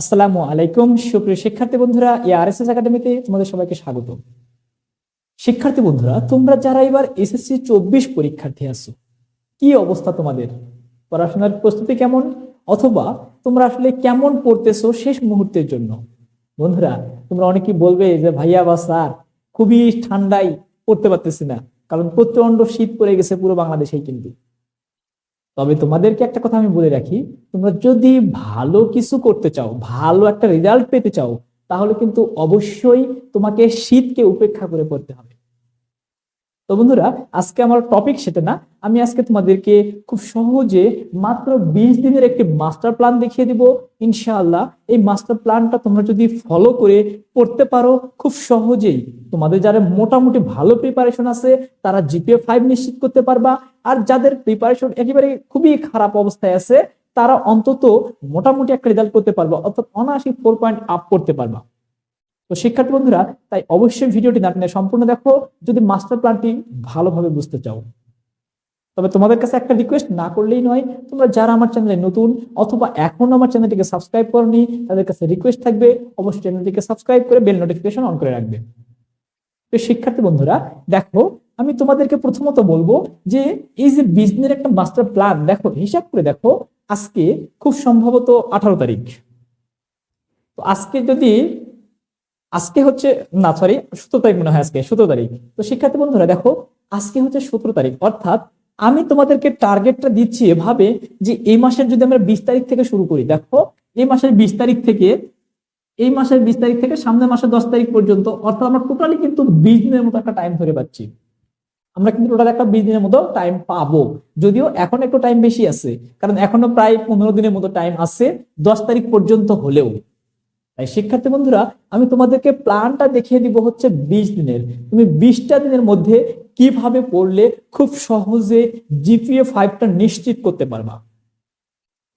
আসসালামু আলাইকুম। সুপ্রিয় শিক্ষার্থী বন্ধুরা এ আর এস এস একাডেমিতে তোমাদের সবাইকে স্বাগত। শিক্ষার্থী বন্ধুরা, তোমরা যারা এবার এসএসসি চব্বিশ পরীক্ষার্থী আছো, কি অবস্থা তোমাদের? পড়াশোনার প্রস্তুতি কেমন? অথবা তোমরা আসলে কেমন পড়তেছো শেষ মুহূর্তের জন্য? বন্ধুরা, তোমরা অনেকেই বলবে যে, ভাইয়া বা স্যার, খুবই ঠান্ডায় পড়তে পারতেছি না, কারণ প্রচণ্ড শীত পড়ে গেছে পুরো বাংলাদেশেই কিন্তু। তবে তোমাদেরকে একটা কথা আমি বলে রাখি, তোমরা যদি ভালো কিছু করতে চাও, ভালো একটা রেজাল্ট পেতে চাও, তাহলে কিন্তু অবশ্যই তোমাকে শীতকে উপেক্ষা করে পড়তে হবে। তো বন্ধুরা, আজকে আমার টপিক সেটা না। আমি আজকে তোমাদেরকে খুব সহজে মাত্র বিশ দিনের একটি মাস্টার প্ল্যান দেখিয়ে দিব, ইনশাআল্লাহ। এই মাস্টার প্ল্যানটা তোমরা যদি ফলো করে পড়তে পারো, খুব সহজেই তোমাদের যারা মোটামুটি ভালো প্রিপারেশন আছে, তারা জিপিএ ফাইভ নিশ্চিত করতে পারবা। আর যাদের প্রিপারেশন একেবারে খুবই খারাপ অবস্থায় আছে, তারা অন্তত মোটামুটি একটা রেজাল্ট করতে পারবা, অর্থাৎ অনায়াসী ফোর পয়েন্ট আপ করতে পারবা। তো শিক্ষার্থী বন্ধুরা, তাই অবশ্যই ভিডিওটি না সম্পূর্ণ দেখো। যদি মাস্টার প্ল্যানটি ভালোভাবে বুঝতে চাও। তবে তোমাদের কাছে একটা রিকোয়েস্ট, না করলেই নয়, তোমরা যারা আমার চ্যানেলে নতুন অথবা এখনও আমার চ্যানেলটিকে সাবস্ক্রাইব করনি, তাদের কাছে রিকোয়েস্ট থাকবে, অবশ্যই চ্যানেলটিকে সাবস্ক্রাইব করে বেল নোটিফিকেশন অন করে রাখবে। তো শিক্ষার্থী বন্ধুরা, দেখো, আমি তোমাদেরকে প্রথমত বলব যে, এই যে বিজনেস একটা মাস্টার প্ল্যান দেখো, হিসাব করে দেখো, আজকে খুব সম্ভবত আঠারো তারিখ। তো আজকে যদি আজকে হচ্ছে, না সরি সতেরো তারিখ মনে হয় আজকে, সতেরো তারিখ। তো শিক্ষার্থী বন্ধুরা, দেখো, আজকে হচ্ছে সতেরো তারিখ। অর্থাৎ আমি তোমাদেরকে টার্গেটটা দিচ্ছি এভাবে যে এই মাসের যদি আমরা বিশ তারিখ থেকে শুরু করি, দেখো, এই মাসের বিশ তারিখ থেকে, এই মাসের বিশ তারিখ থেকে সামনের মাসের দশ তারিখ পর্যন্ত, অর্থাৎ আমরা টোটালি কিন্তু বিশ দিনের মতো একটা টাইম ধরে পাচ্ছি। আমরা কিন্তু টোটাল একটা বিশ দিনের মতো টাইম পাবো। যদিও এখন একটু টাইম বেশি আছে, কারণ এখনও প্রায় পনেরো দিনের মতো টাইম আছে, দশ তারিখ পর্যন্ত হলেও। তাই শিক্ষার্থী বন্ধুরা, আমি তোমাদেরকে প্ল্যানটা দেখিয়ে দিব হচ্ছে বিশ দিনের। তুমি বিশটা দিনের মধ্যে কীভাবে পড়লে খুব সহজে জিপিএ ফাইভটা নিশ্চিত করতে পারবা।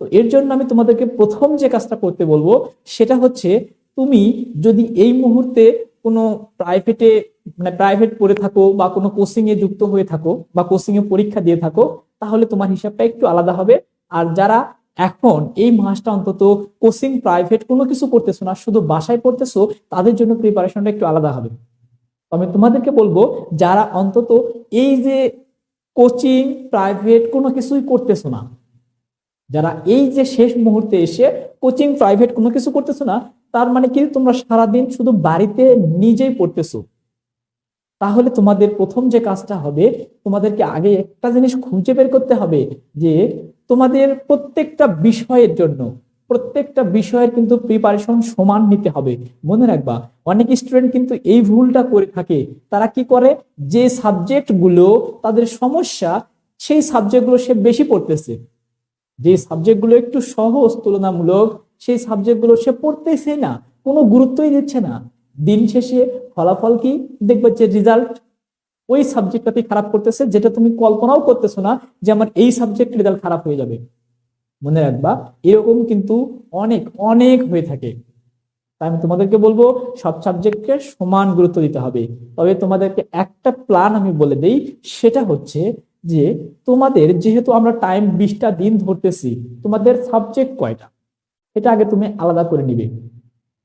তো এর জন্য আমি তোমাদেরকে প্রথম যে কাজটা করতে বলব, সেটা হচ্ছে তুমি যদি এই মুহূর্তে কোনো প্রাইভেটে মানে প্রাইভেট পড়ে থাকো বা কোনো কোচিং এ যুক্ত হয়ে থাকো বা কোচিং এ পরীক্ষা দিয়ে থাকো, তাহলে তোমার হিসাবটা একটু আলাদা হবে। আর যারা এখন এই মাসটা অন্তত কোচিং প্রাইভেট কোনো কিছু করতেছো না, শুধু বাসায় পড়তেছো, তাদের জন্য প্রিপারেশনটা একটু আলাদা হবে। আমি তোমাদেরকে বলব, যারা অন্তত এই যে কোচিং প্রাইভেট কোনো কিছুই করতেছো না, যারা এই যে শেষ মুহূর্তে এসে কোচিং প্রাইভেট কোনো কিছু করতেছো না, তার মানে কি? তোমরা সারাদিন শুধু বাড়িতে নিজেই পড়তেছো। তাহলে তোমাদের প্রথম যে কাজটা হবে, তোমাদেরকে আগে একটা জিনিস খুঁজে বের করতে হবে যে তোমাদের প্রত্যেকটা বিষয়ের জন্য, প্রত্যেকটা বিষয়ের কিন্তু প্রিপারেশন সমান নিতে হবে। মনে রাখবা, অনেক স্টুডেন্ট কিন্তু এই ভুলটা করে থাকে। তারা কি করে? যে সাবজেক্টগুলো তাদের সমস্যা, সেই সাবজেক্টগুলো সে বেশি পড়তেছে। যে সাবজেক্টগুলো একটু সহজ, তুলনামূলক, সেই সাবজেক্টগুলো সে পড়তেছে না, কোনো গুরুত্বই দিচ্ছে না। দিন শেষে ফলাফল কি? দেখবে যে রেজাল্ট ওই সাবজেক্টটাতে খারাপ করতেছে, যেটা তুমি কল্পনাও করতেছো না যে আমার এই সাবজেক্ট রেজাল্ট খারাপ হয়ে যাবে। মনে রাখবা, এরকম কিন্তু অনেক অনেক হয়ে থাকে। তাই আমি তোমাদেরকে বলব, সব সাবজেক্টকে সমান গুরুত্ব দিতে হবে। তবে তোমাদেরকে একটা প্ল্যান আমি বলে দেই, সেটা হচ্ছে যে তোমাদের যেহেতু আমরা টাইম বিশটা দিন ধরতেছি, তোমাদের সাবজেক্ট কয়টা? এটা আগে তুমি আলাদা করে নিবে।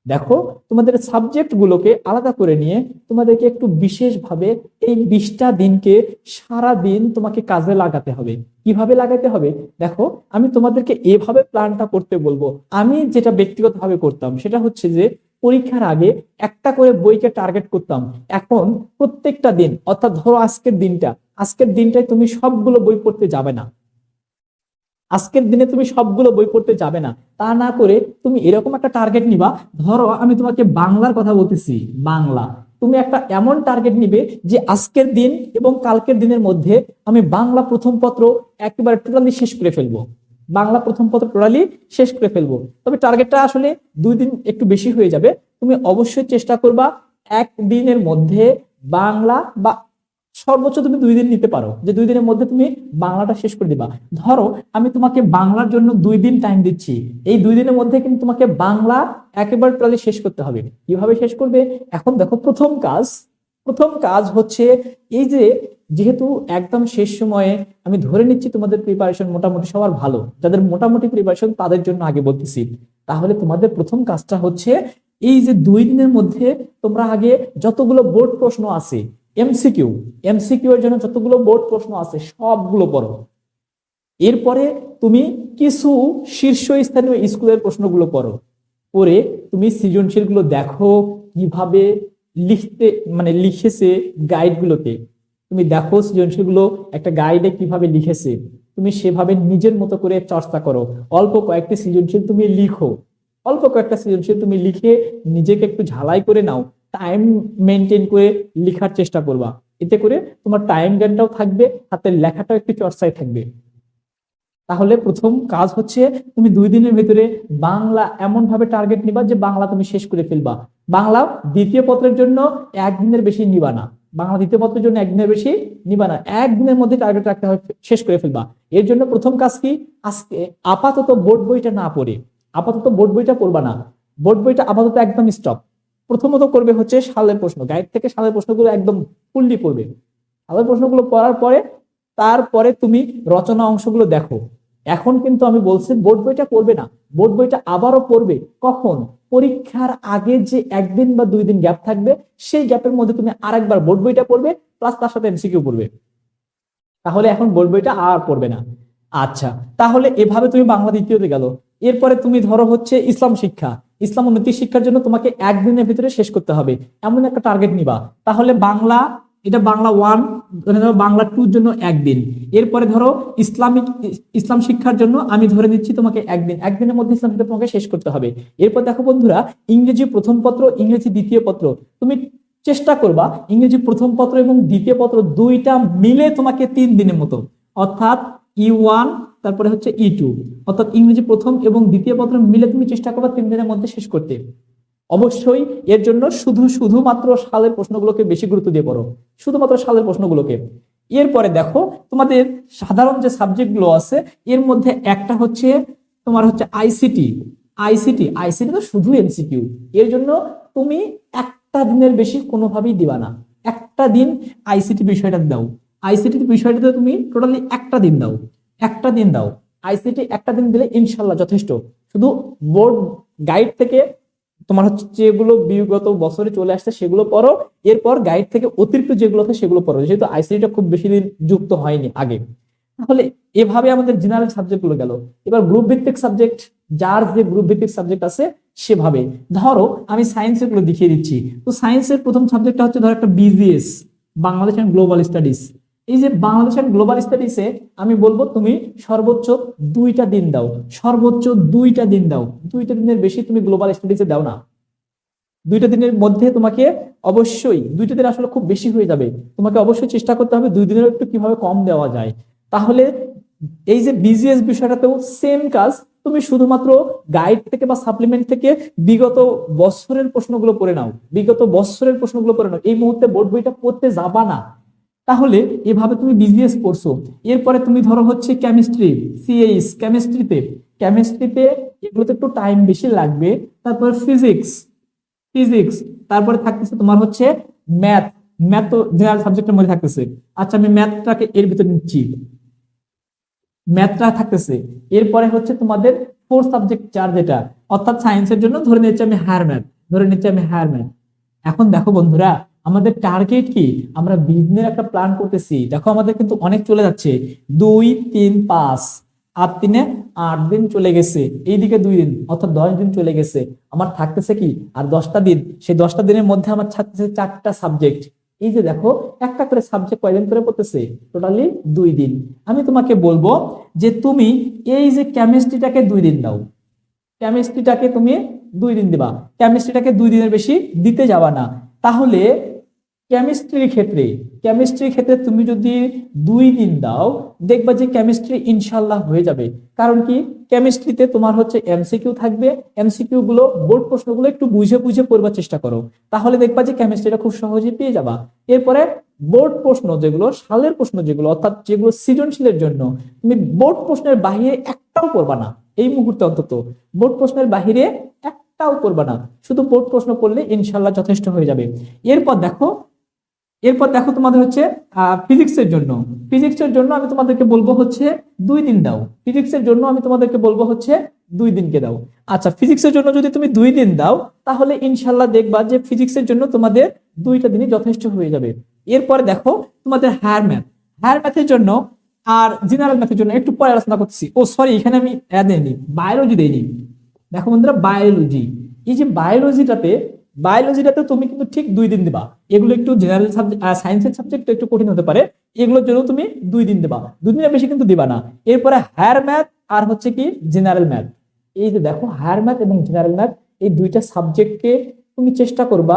দেখো, তোমাদের সাবজেক্ট গুলোকে আলাদা করে নিয়ে তোমাদেরকে একটু বিশেষভাবে এই বিশটা দিনকে সারা দিন তোমাকে কাজে লাগাতে হবে। কীভাবে লাগাতে হবে? দেখো, আমি তোমাদেরকে এভাবে প্ল্যানটা করতে বলব। আমি যেটা ব্যক্তিগতভাবে করতাম, সেটা হচ্ছে যে পরীক্ষার আগে একটা করে বইকে টার্গেট করতাম। এখন প্রত্যেকটা দিন, অর্থাৎ ধরো আজকের দিনটা, আজকের দিনটায় তুমি সবগুলো বই পড়তে যাবে না। আজকের দিনে তুমি সবগুলো বই পড়তে যাবে না। তা না করে তুমি এরকম একটা টার্গেট নিবা, ধরো আমি তোমাকে বাংলার কথা বলতেছি, বাংলা। তুমি একটা এমন টার্গেট নিবে যে আজকের দিন এবং কালকের দিনের মধ্যে আমি বাংলা প্রথম পত্র একেবারে টোটালি শেষ করে ফেলব। বাংলা প্রথম পত্র টোটালি শেষ করে ফেলব। তবে টার্গেটটা আসলে দুই দিন একটু বেশি হয়ে যাবে। তুমি অবশ্যই চেষ্টা করবা এক দিনের মধ্যে বাংলা বা সর্বোচ্চ তুমি দুই দিন নিতে পারো। যে দুই দিনের মধ্যে তুমি বাংলাটা শেষ করে দিবা। ধরো, আমি তোমাকে বাংলার জন্য দুই দিন টাইম দিচ্ছি। এই দুই দিনের মধ্যে কিন্তু তোমাকে বাংলা একেবারে প্রায় শেষ করতে হবে। কীভাবে শেষ করবে? এখন দেখো, প্রথম কাজ প্রথম কাজ হচ্ছে এই যে, যেহেতু একদম শেষ সময়ে আমি ধরে নিচ্ছি তোমাদের প্রিপারেশন মোটামুটি সবার ভালো। যাদের মোটামুটি প্রিপারেশন তাদের জন্য আগে বলতেছি। তাহলে তোমাদের প্রথম কাজটা হচ্ছে এই যে দুই দিনের মধ্যে তোমরা আগে যতগুলো বোর্ড প্রশ্ন আছে এমসিকিউ এমসিকিউ এর জন্য যতগুলো বোর্ড প্রশ্ন আছে, সবগুলো পড়ো। এরপরে তুমি কিছু শীর্ষস্থানীয় স্কুলের প্রশ্নগুলো পড়ো। পড়ে তুমি সৃজনশীলগুলো দেখো, কীভাবে লিখতে মানে লিখেছে গাইডগুলোতে তুমি দেখো সৃজনশীলগুলো একটা গাইডে কীভাবে লিখেছে। তুমি সেভাবে নিজের মতো করে চর্চা করো। অল্প কয়েকটি সৃজনশীল তুমি লিখো। অল্প কয়েকটা সৃজনশীল তুমি লিখে নিজেকে একটু ঝালাই করে নাও। টাইম মেনটেন করে লেখার চেষ্টা করবা। এতে করে তোমার টাইম জ্ঞানটাও থাকবে, হাতের লেখাটাও একটু চর্চায় থাকবে। তাহলে প্রথম কাজ হচ্ছে তুমি দুই দিনের ভিতরে বাংলা এমন ভাবে টার্গেট নিবা যে বাংলা তুমি শেষ করে ফেলবা। বাংলা দ্বিতীয় পত্রের জন্য একদিনের বেশি নিবা না। বাংলা দ্বিতীয় পত্রের জন্য একদিনের বেশি নিবা না। একদিনের মধ্যে টার্গেট রাখতে হবে শেষ করে ফেলবা। এর জন্য প্রথম কাজ কি? আজকে আপাতত বোর্ড বইটা না পড়ে। আপাতত বোর্ড বইটা পড়বা না। বোর্ড বইটা আপাতত একদম স্টপ প্রথমত করবে হচ্ছে সালের প্রশ্ন। গাইড থেকে সালের প্রশ্নগুলো একদম ফুললি পড়বে। সালের প্রশ্নগুলো পড়ার পরে, তারপরে তুমি রচনা অংশগুলো দেখো। এখন কিন্তু আমি বলছি, বোর্ড বইটা পড়বে না। বোর্ড বইটা আবারও পড়বে। কখন? পরীক্ষার আগে যে একদিন বা দুই দিন গ্যাপ থাকবে, সেই গ্যাপের মধ্যে তুমি আরেকবার বোর্ড বইটা পড়বে প্লাস তার সাথে এমসিকিউ পড়বে। তাহলে এখন বোর্ড বইটা আর পড়বে না। আচ্ছা তাহলে এভাবে তুমি বাংলা দ্বিতীয়তে গেল। এরপরে তুমি ধরো হচ্ছে ইসলাম শিক্ষা। ইসলাম ও নীতি শিক্ষার জন্য তোমাকে একদিনের ভিতরে শেষ করতে হবে। এমন একটা টার্গেট নিবা। তাহলে বাংলা, এটা বাংলা ওয়ান ধরে বাংলা টুর জন্য একদিন এরপরে ধরো ইসলামিক, ইসলাম শিক্ষার জন্য আমি ধরে নিচ্ছি তোমাকে একদিন একদিনের মধ্যে ইসলাম শিক্ষা তোমাকে শেষ করতে হবে। এরপর দেখো বন্ধুরা, ইংরেজি প্রথম পত্র, ইংরেজি দ্বিতীয় পত্র। তুমি চেষ্টা করবা ইংরেজি প্রথম পত্র এবং দ্বিতীয় পত্র দুইটা মিলে তোমাকে তিন দিনের মতো। অর্থাৎ ই ওয়ান তারপরে হচ্ছে ই টু অর্থাৎ ইংরেজি প্রথম এবং দ্বিতীয় পত্র মিলে তুমি চেষ্টা করবা তিন দিনের মধ্যে শেষ করতে। অবশ্যই এর জন্য শুধু শুধুমাত্র সালের প্রশ্নগুলোকে বেশি গুরুত্ব দিয়ে পড়ো। শুধুমাত্র সালের প্রশ্নগুলোকে। এরপরে দেখো, তোমাদের সাধারণ যে সাবজেক্টগুলো আছে, এর মধ্যে একটা হচ্ছে তোমার হচ্ছে আইসিটি আইসিটি আইসিটি তো শুধু এমসিকিউ এর জন্য তুমি একটা দিনের বেশি কোনোভাবেই দিবা না। একটা দিন আইসিটি বিষয়টা দাও। আইসিটি বিষয়টাতে তুমি টোটালি একটা দিন দাও। একটা দিন দাও। আইসিটি একটা দিন দিলে ইনশাল্লাহ যথেষ্ট। শুধু বোর্ড গাইড থেকে তোমার হচ্ছে যেগুলো বিগত বছরে চলে আসছে সেগুলো পড়ো। এরপর গাইড থেকে অতিরিক্ত যেগুলো আছে সেগুলো পড়ো। যেহেতু আইসিটিটা খুব বেশি দিন যুক্ত হয়নি আগে। তাহলে এভাবে আমাদের জেনারেল সাবজেক্টগুলো গেল। এবার গ্রুপ ভিত্তিক সাবজেক্ট যার যে গ্রুপ ভিত্তিক সাবজেক্ট আছে সেভাবে। ধরো, আমি সায়েন্সেরগুলো দেখিয়ে দিচ্ছি। তো সায়েন্সের প্রথম সাবজেক্টটা হচ্ছে ধরো একটা বিজিএস বাংলাদেশ গ্লোবাল স্টাডিজ এই যে বাংলাদেশের গ্লোবাল স্টাডিজে আমি বলব তুমি সর্বোচ্চ দুইটা দিন দাও। সর্বোচ্চ দুইটা দিন দাও। দুইটা দিনের বেশি তুমি গ্লোবাল স্টাডিজে দাও না। দুইটা দিনের মধ্যে তোমাকে অবশ্যই, দুইটা দিন আসলে খুব বেশি হয়ে যাবে। তোমাকে অবশ্যই চেষ্টা করতে হবে দুই দিনের একটু কীভাবে কম দেওয়া যায়। তাহলে এই যে বিজিএস বিষয়টাতেও সেম কাজ, তুমি শুধুমাত্র গাইড থেকে বা সাপ্লিমেন্ট থেকে বিগত বছরের প্রশ্নগুলো পড়ে নাও। বিগত বছরের প্রশ্নগুলো পড়ে নাও। এই মুহূর্তে বোর্ড বইটা পড়তে যাবা না। তাহলে এভাবে তুমি বিজনেস পড়ছো এরপরে তুমি ধরো হচ্ছে কেমিস্ট্রি সিএইচ কেমিস্ট্রিতে কেমিস্ট্রিতে এগুলোতে একটু টাইম বেশি লাগবে। তারপর ফিজিক্স ফিজিক্স তারপরে থাকতেছে তোমার হচ্ছে ম্যাথ ম্যাথ তো জেনারেল সাবজেক্টের মধ্যে থাকতেছে। আচ্ছা আমি ম্যাথটাকে এর ভিতরে নিচ্ছি। ম্যাথটা থাকতেছে। এরপরে হচ্ছে তোমাদের ফোর সাবজেক্ট চার যেটা, অর্থাৎ সায়েন্সের জন্য ধরে নিচ্ছি আমি হায়ার ম্যাথ ধরে নিচ্ছি আমি হায়ার ম্যাথ এখন দেখো বন্ধুরা আমাদের টার্গেট কি? আমরা বিজনেস একটা প্ল্যান করতেছি। দেখো আমাদের কিন্তু অনেক চলে যাচ্ছে। দুই, তিন, পাঁচ। আর তিনে আট দিন চলে গেছে। এইদিকে দুই দিন, অর্থাৎ দশ দিন চলে গেছে। আমার থাকতেছে কি? আর দশটা দিন। সেই দশটা দিনের মধ্যে আমার থাকতেছে চারটা সাবজেক্ট এই যে দেখো, একটা করে সাবজেক্ট কয়দিন করে পড়তেছে? টোটালি দুই দিন। আমি তোমাকে বলব যে তুমি এই যে কেমিস্ট্রিটাকে দুই দিন দাও। কেমিস্ট্রিটাকে তুমি দুই দিন দিবা। কেমিস্ট্রিটাকে দুই দিনের বেশি দিতে যাবা না। তাহলে কেমিস্ট্রির ক্ষেত্রে কেমিস্ট্রির ক্ষেত্রে তুমি যদি দুই দিন দাও, দেখবা যে কেমিস্ট্রি ইনশাল্লাহ হয়ে যাবে। কারণ কি? কেমিস্ট্রিতে তোমার হচ্ছে এমসিকিউ থাকবে। এমসিকিউ গুলো বোর্ড প্রশ্নগুলো একটু বুঝে বুঝে পড়বার চেষ্টা করো। তাহলে দেখবা যে কেমিস্ট্রিটা খুব সহজে পেয়ে যাবা। এরপরে বোর্ড প্রশ্ন যেগুলো, সালের প্রশ্ন যেগুলো, অর্থাৎ যেগুলো সৃজনশীলের জন্য, তুমি বোর্ড প্রশ্নের বাহিরে একটাও পড়বা না। এই মুহূর্তে অন্তত বোর্ড প্রশ্নের বাহিরে একটাও করবা না। শুধু বোর্ড প্রশ্ন পড়লে ইনশাল্লাহ যথেষ্ট হয়ে যাবে। এরপর দেখো এরপর দেখো তোমাদের হচ্ছে ফিজিক্সের জন্য। ফিজিক্সের জন্য আমি তোমাদেরকে বলব হচ্ছে দুই দিন দাও। ফিজিক্সের জন্য আমি তোমাদেরকে বলব হচ্ছে দুই দিনকে দাও। আচ্ছা ফিজিক্সের জন্য যদি তুমি দুই দিন দাও, তাহলে ইনশাল্লাহ দেখবা যে ফিজিক্সের জন্য তোমাদের দুইটা দিনই যথেষ্ট হয়ে যাবে। এরপরে দেখো তোমাদের হায়ার ম্যাথ হায়ার ম্যাথের জন্য আর জেনারেল ম্যাথের জন্য একটু পরে আলোচনা করছি ও সরি এখানে আমি দেয়নি বায়োলজি দেইনি। দেখো বন্ধুরা বায়োলজি এই যে বায়োলজিটাতে বায়োলজিটাতে তুমি কিন্তু ঠিক দুই দিন দিবা। এগুলো একটু জেনারেল সাবজেক্ট সায়েন্সের সাবজেক্ট একটু কঠিন হতে পারে। এগুলোর জন্য তুমি দুই দিন দিবা। দুই দিনের বেশি কিন্তু দিবা না। এরপরে হায়ার ম্যাথ আর হচ্ছে কি জেনারেল ম্যাথ এই যে দেখো হায়ার ম্যাথ এবং জেনারেল ম্যাথ এই দুইটা সাবজেক্টকে তুমি চেষ্টা করবা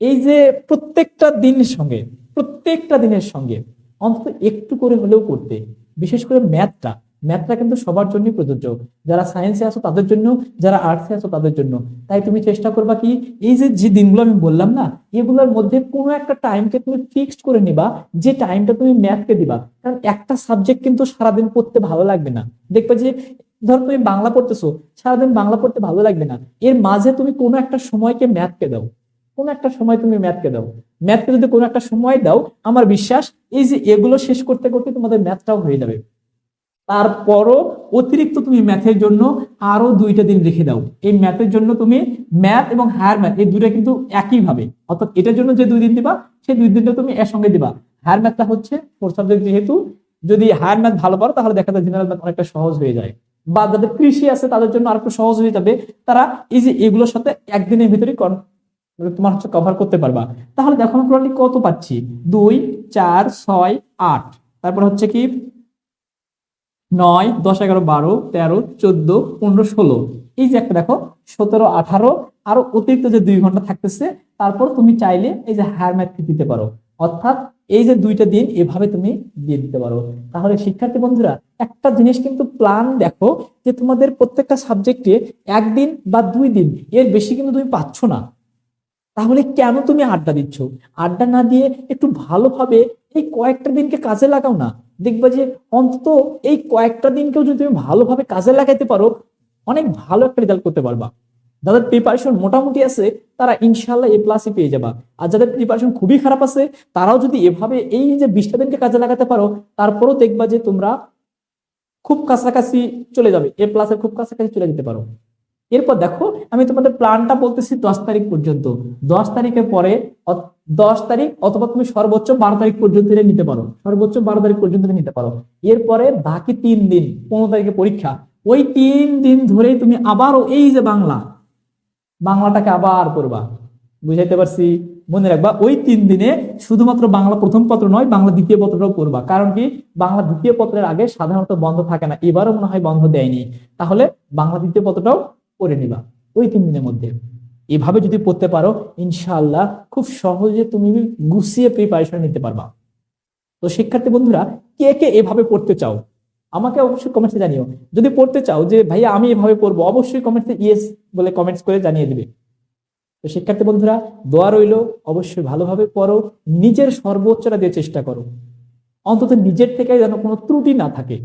এই যে প্রত্যেকটা দিনের সঙ্গে, প্রত্যেকটা দিনের সঙ্গে, অন্তত একটু করে হলেও করতে। বিশেষ করে ম্যাথটা ম্যাথটা কিন্তু সবার জন্যই প্রযোজ্য। যারা সায়েন্সে আছো তাদের জন্য যারা আর্টসে আছো তাদের জন্য। তাই তুমি চেষ্টা করবা কি, এই যে যে দিনগুলো আমি বললাম না, এগুলোর মধ্যে কোনো একটা টাইমকে তুমি ফিক্সড করে নিবা, যে টাইমটা তুমি ম্যাথকে দিবা। কারণ একটা সাবজেক্ট কিন্তু সারাদিন পড়তে ভালো লাগবে না। দেখবে যে, ধর তুমি বাংলা পড়তেছো, সারাদিন বাংলা পড়তে ভালো লাগবে না। এর মাঝে তুমি কোনো একটা সময়কে ম্যাথকে দাও। কোনো একটা সময় তুমি ম্যাথকে দাও। ম্যাথকে যদি কোনো একটা সময় দাও, আমার বিশ্বাস, এই যে এগুলো শেষ করতে করতে তোমাদের ম্যাথটাও হয়ে যাবে। তারপরও অতিরিক্ত তুমি ম্যাথের জন্য আরও দুইটা দিন রেখে দাও। এই ম্যাথের জন্য তুমি ম্যাথ এবং হায়ার ম্যাথ এই দুইটা কিন্তু একই ভাবে অর্থাৎ এটার জন্য যে দুই দিন দিবা, সেই দুই দিনটা তুমি এর সঙ্গে দিবা হায়ার ম্যাথটা হচ্ছে ফোর সাবজেক্ট যেহেতু, যদি হায়ার ম্যাথ ভালো পারো তাহলে দেখা যায় জেনারেল ম্যাথ অনেকটা সহজ হয়ে যায়। বা যাদের কৃষি আছে তাদের জন্য আরেকটু সহজ হয়ে যাবে। তারা এই যে এগুলোর সাথে একদিনের ভিতরে তোমার হচ্ছে কভার করতে পারবা। তাহলে দেখো আমরা কত পাচ্ছি? দুই, চার, ছয়, আট। তারপর হচ্ছে কি? নয়, দশ, এগারো, বারো, তেরো, চোদ্দ, পনেরো, ষোলো। এই যে একটা দেখো, সতেরো, আঠারো, আরও অতিরিক্ত যে দুই ঘণ্টা থাকতেছে, তারপর তুমি চাইলে এই যে হায়ার ম্যাথ দিতে পারো। অর্থাৎ এই যে দুইটা দিন এভাবে তুমি দিয়ে দিতে পারো। তাহলে শিক্ষার্থী বন্ধুরা, একটা জিনিস কিন্তু প্ল্যান দেখো, যে তোমাদের প্রত্যেকটা সাবজেক্টে একদিন বা দুই দিন, এর বেশি কিন্তু তুমি পাচ্ছ না। তাহলে কেন তুমি আড্ডা দিচ্ছ? আড্ডা না দিয়ে একটু ভালোভাবে এই কয়েকটা দিনকে কাজে লাগাও না। দেখবা যে অন্তত এই কয়েকটা দিনকেও যদি তুমি ভালোভাবে কাজে লাগাইতে পারো, অনেক ভালো একটা রেজাল্ট করতে পারবা। যাদের প্রিপারেশন মোটামুটি আছে, তারা ইনশাল্লাহ এ প্লাসই পেয়ে যাবা। আর যাদের প্রিপারেশন খুবই খারাপ আছে, তারাও যদি এভাবে এই যে বিশটা দিনকে কাজে লাগাতে পারো, তারপরেও দেখবা যে তোমরা খুব কাছাকাছি চলে যাবে এ প্লাসের খুব কাছাকাছি চলে যেতে পারো। এরপর দেখো, আমি তোমাদের প্ল্যানটা বলতেছি দশ তারিখ পর্যন্ত। দশ তারিখের পরে দশ তারিখ অথবা তুমি সর্বোচ্চ বারো তারিখ পর্যন্ত নিতে পারো। সর্বোচ্চ বারো তারিখ পর্যন্ত নিতে পারো। এরপরে বাকি তিন দিন, পনেরো তারিখে পরীক্ষা। ওই তিন দিন ধরেই তুমি আবারও এই যে বাংলা, বাংলাটাকে আবার করবা বুঝাইতে পারছি? মনে রাখবা, ওই তিন দিনে শুধুমাত্র বাংলা প্রথম পত্র নয়, বাংলা দ্বিতীয় পত্রটাও করবা কারণ কি? বাংলা দ্বিতীয় পত্রের আগে সাধারণত বন্ধ থাকে না। এবারও মনে হয় বন্ধ দেয়নি। তাহলে বাংলা দ্বিতীয় পত্রটাও পড়ে নিবা। ওই তিন দিনের মধ্যে। এভাবে যদি পড়তে পারো, ইনশাআল্লাহ খুব সহজে তুমি গুছিয়ে প্রিপারেশন নিতে পারবা। তো শিক্ষার্থী বন্ধুরা, কে কে এভাবে পড়তে চাও? আমাকে অবশ্যই কমেন্টসে জানিও। যদি পড়তে চাও যে, ভাইয়া, আমি এভাবে পড়ব, অবশ্যই কমেন্টসে ইয়েস বলে কমেন্টস করে জানিয়ে দিবে। তো শিক্ষার্থী বন্ধুরা, দোয়া রইল, অবশ্যই ভালোভাবে পড়ো, নিজের সর্বোচ্চটা দিয়ে চেষ্টা করো। অন্তত নিজের থেকে যেন কোনো ত্রুটি না থাকে।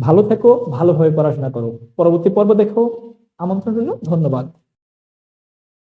ভালো থেকো, ভালোভাবে পড়াশোনা করো। পরবর্তী পর্ব দেখো। আমন্ত্রণ রইল ধন্যবাদ।